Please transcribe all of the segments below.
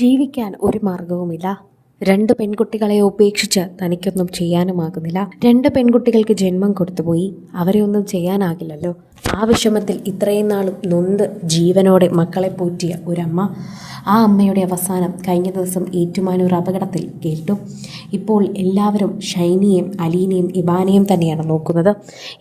ജീവിക്കാൻ ഒരു മാർഗവുമില്ല രണ്ട് പെൺകുട്ടികളെ ഉപേക്ഷിച്ച് തനിക്കൊന്നും ചെയ്യാനുമാകുന്നില്ല. രണ്ട് പെൺകുട്ടികൾക്ക് ജന്മം കൊടുത്തുപോയി. അവരെ ഒന്നും ചെയ്യാനാകില്ലല്ലോ. ആ വിഷമത്തിൽ ഇത്രയും നാളും നൊന്ത് ജീവനോടെ മക്കളെ പോറ്റിയ ഒരമ്മ ആ അമ്മയുടെ അവസാനം കഴിഞ്ഞ ദിവസം ഏറ്റുമാനൂർ അപകടത്തിൽ കേട്ടു. ഇപ്പോൾ എല്ലാവരും ഷൈനിയെയും അലീനയും ഇബാനയും തന്നെയാണ് നോക്കുന്നത്.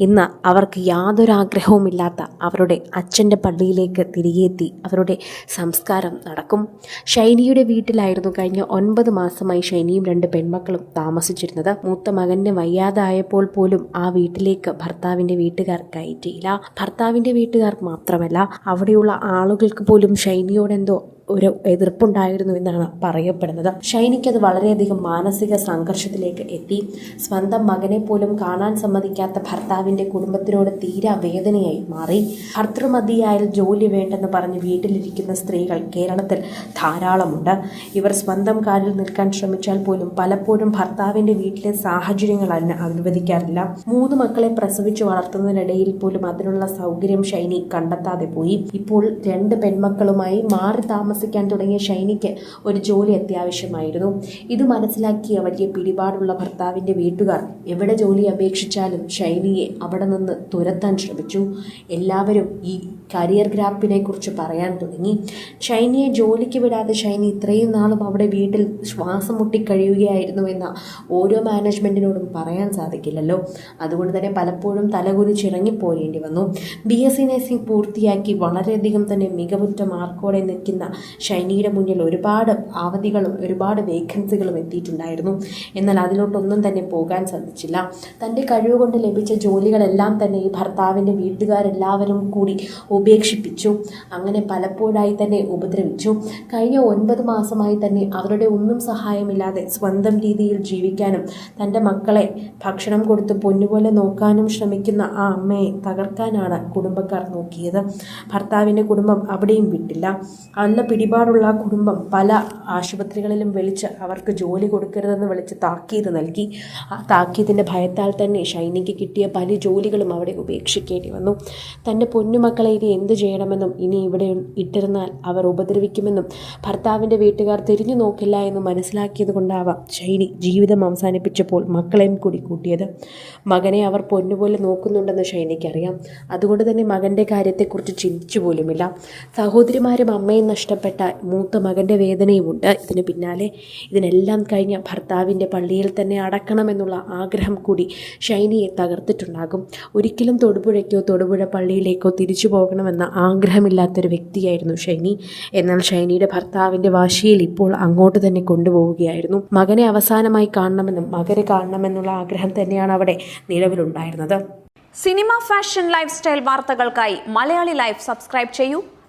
ഇന്ന് അവർക്ക് യാതൊരു ആഗ്രഹവുമില്ലാത്ത അവരുടെ അച്ഛന്റെ പള്ളിയിലേക്ക് തിരികെ എത്തി അവരുടെ സംസ്കാരം നടക്കും. ഷൈനിയുടെ വീട്ടിലായിരുന്നു കഴിഞ്ഞ ഒൻപത് മാസമായി ഷൈനിയും രണ്ട് പെൺമക്കളും താമസിച്ചിരുന്നത്. മൂത്ത മകന്റെ വയ്യാതായപ്പോൾ പോലും ആ വീട്ടിലേക്ക് ഭർത്താവിന്റെ വീട്ടുകാർ കയറ്റിയില്ല. ഭർത്താവിന്റെ വീട്ടുകാർക്ക് മാത്രമല്ല അവിടെയുള്ള ആളുകൾക്ക് പോലും ഷൈനിയോടെന്തോ ഒരു എതിർപ്പുണ്ടായിരുന്നു എന്നാണ് പറയപ്പെടുന്നത്. ഷൈനിക്ക് അത് വളരെയധികം മാനസിക സംഘർഷത്തിലേക്ക് എത്തി. സ്വന്തം മകനെ പോലും കാണാൻ സമ്മതിക്കാത്ത ഭർത്താവിന്റെ കുടുംബത്തിനോട് തീരാ വേദനയായി മാറി. ഭർത്തൃമതിയായാൽ ജോലി വേണ്ടെന്ന് പറഞ്ഞ് വീട്ടിലിരിക്കുന്ന സ്ത്രീകൾ കേരളത്തിൽ ധാരാളമുണ്ട്. ഇവർ സ്വന്തം കാലിൽ നിൽക്കാൻ ശ്രമിച്ചാൽ പോലും പലപ്പോഴും ഭർത്താവിന്റെ വീട്ടിലെ സാഹചര്യങ്ങൾ അതിന് അനുവദിക്കാറില്ല. മൂന്ന് മക്കളെ പ്രസവിച്ചു വളർത്തുന്നതിനിടയിൽ പോലും അതിനുള്ള സൗകര്യം ഷൈനി കണ്ടെത്താതെ പോയി. ഇപ്പോൾ രണ്ട് പെൺമക്കളുമായി മാറി താമസിക്കാൻ തുടങ്ങിയ ഷൈനിക്ക് ഒരു ജോലി അത്യാവശ്യമായിരുന്നു. ഇത് മനസ്സിലാക്കിയ വലിയ പിടിപാടുള്ള ഭർത്താവിന്റെ വീട്ടുകാർ എവിടെ ജോലി അപേക്ഷിച്ചാലും ഷൈനിയെ അവിടെ നിന്ന് തുരത്താൻ ശ്രമിച്ചു. എല്ലാവരും ഈ കരിയർ ഗ്രാപ്പിനെ കുറിച്ച് പറയാൻ തുടങ്ങി. ഷൈനിയെ ജോലിക്ക് വിടാതെ ഷൈനി ഇത്രയും നാളും അവിടെ വീട്ടിൽ ശ്വാസം മുട്ടി കഴിയുകയായിരുന്നു എന്ന ഓരോ മാനേജ്മെന്റിനോടും പറയാൻ സാധിക്കില്ലല്ലോ. അതുകൊണ്ട് തന്നെ പലപ്പോഴും തലകുലിച്ചിറങ്ങിപ്പോരേണ്ടി വന്നു. ബി എസ് സി നഴ്സിംഗ് പൂർത്തിയാക്കി വളരെയധികം തന്നെ മികവുറ്റ മാർക്കോടെ നിൽക്കുന്ന ഷൈനിയുടെ മുന്നിൽ ഒരുപാട് അവധികളും ഒരുപാട് വേക്കൻസികളും എത്തിയിട്ടുണ്ടായിരുന്നു. എന്നാൽ അതിലോട്ടൊന്നും തന്നെ പോകാൻ സാധിച്ചില്ല. തന്റെ കഴിവ് കൊണ്ട് ലഭിച്ച ജോലികളെല്ലാം തന്നെ ഈ ഭർത്താവിന്റെ വീട്ടുകാരെല്ലാവരും കൂടി ഉപേക്ഷിപ്പിച്ചു. അങ്ങനെ പലപ്പോഴായി തന്നെ ഉപദ്രവിച്ചു. കഴിഞ്ഞ ഒൻപത് മാസമായി തന്നെ അവരുടെ ഒന്നും സഹായമില്ലാതെ സ്വന്തം രീതിയിൽ ജീവിക്കാനും തന്റെ മക്കളെ ഭക്ഷണം കൊടുത്ത് പൊന്നുപോലെ നോക്കാനും ശ്രമിക്കുന്ന ആ അമ്മയെ തകർക്കാനാണ് കുടുംബക്കാർ നോക്കിയത്. ഭർത്താവിന്റെ കുടുംബം അവിടെയും വിട്ടില്ല. നല്ല പിടിപാടുള്ള കുടുംബം പല ആശുപത്രികളിലും വിളിച്ച് അവർക്ക് ജോലി കൊടുക്കരുതെന്ന് വിളിച്ച് താക്കീത് നൽകി. ആ താക്കീതിന്റെ ഭയത്താൽ തന്നെ ഷൈനിക്ക് കിട്ടിയ പല ജോലികളും അവിടെ ഉപേക്ഷിക്കേണ്ടി വന്നു. തന്റെ പൊന്നുമക്കളെ ഇനി എന്ത് ചെയ്യണമെന്നും ഇനി ഇവിടെ ഇട്ടിരുന്നാൽ അവർ ഉപദ്രവിക്കുമെന്നും ഭർത്താവിന്റെ വീട്ടുകാർ തിരിഞ്ഞു നോക്കില്ല എന്ന് മനസ്സിലാക്കിയത് കൊണ്ടാവാം ഷൈനി ജീവിതം അവസാനിപ്പിച്ചപ്പോൾ മക്കളെയും കൂടി കൂട്ടിയത്. മകനെ അവർ പൊന്നുപോലെ നോക്കുന്നുണ്ടെന്ന് ഷൈനിക്കറിയാം. അതുകൊണ്ട് തന്നെ മകന്റെ കാര്യത്തെക്കുറിച്ച് ചിന്തിച്ചു പോലുമില്ല. സഹോദരിമാരും അമ്മയും നഷ്ടപ്പെട്ട മൂത്ത മകന്റെ വേദനയുമുണ്ട്. ഇതിന് പിന്നാലെ ഇതിനെല്ലാം കഴിഞ്ഞ ഭർത്താവിന്റെ പള്ളിയിൽ തന്നെ അടക്കണമെന്നുള്ള ആഗ്രഹം കൂടി ഷൈനിയെ തകർത്തിട്ടുണ്ടാകും. ഒരിക്കലും തൊടുപുഴയ്ക്കോ തൊടുപുഴ പള്ളിയിലേക്കോ തിരിച്ചു പോകണമെന്ന ആഗ്രഹമില്ലാത്തൊരു വ്യക്തിയായിരുന്നു ഷൈനി. എന്നാൽ ഷൈനിയുടെ ഭർത്താവിന്റെ വാശിയിൽ ഇപ്പോൾ അങ്ങോട്ട് തന്നെ കൊണ്ടുപോവുകയായിരുന്നു. മകനെ അവസാനമായി കാണണമെന്നും മകനെ കാണണമെന്നുള്ള ആഗ്രഹം തന്നെയാണ് അവിടെ നിലവിലുണ്ടായിരുന്നത്. സിനിമ ഫാഷൻ ലൈഫ് സ്റ്റൈൽ വാർത്തകൾക്കായി മലയാളി ലൈഫ് സബ്സ്ക്രൈബ് ചെയ്യൂ.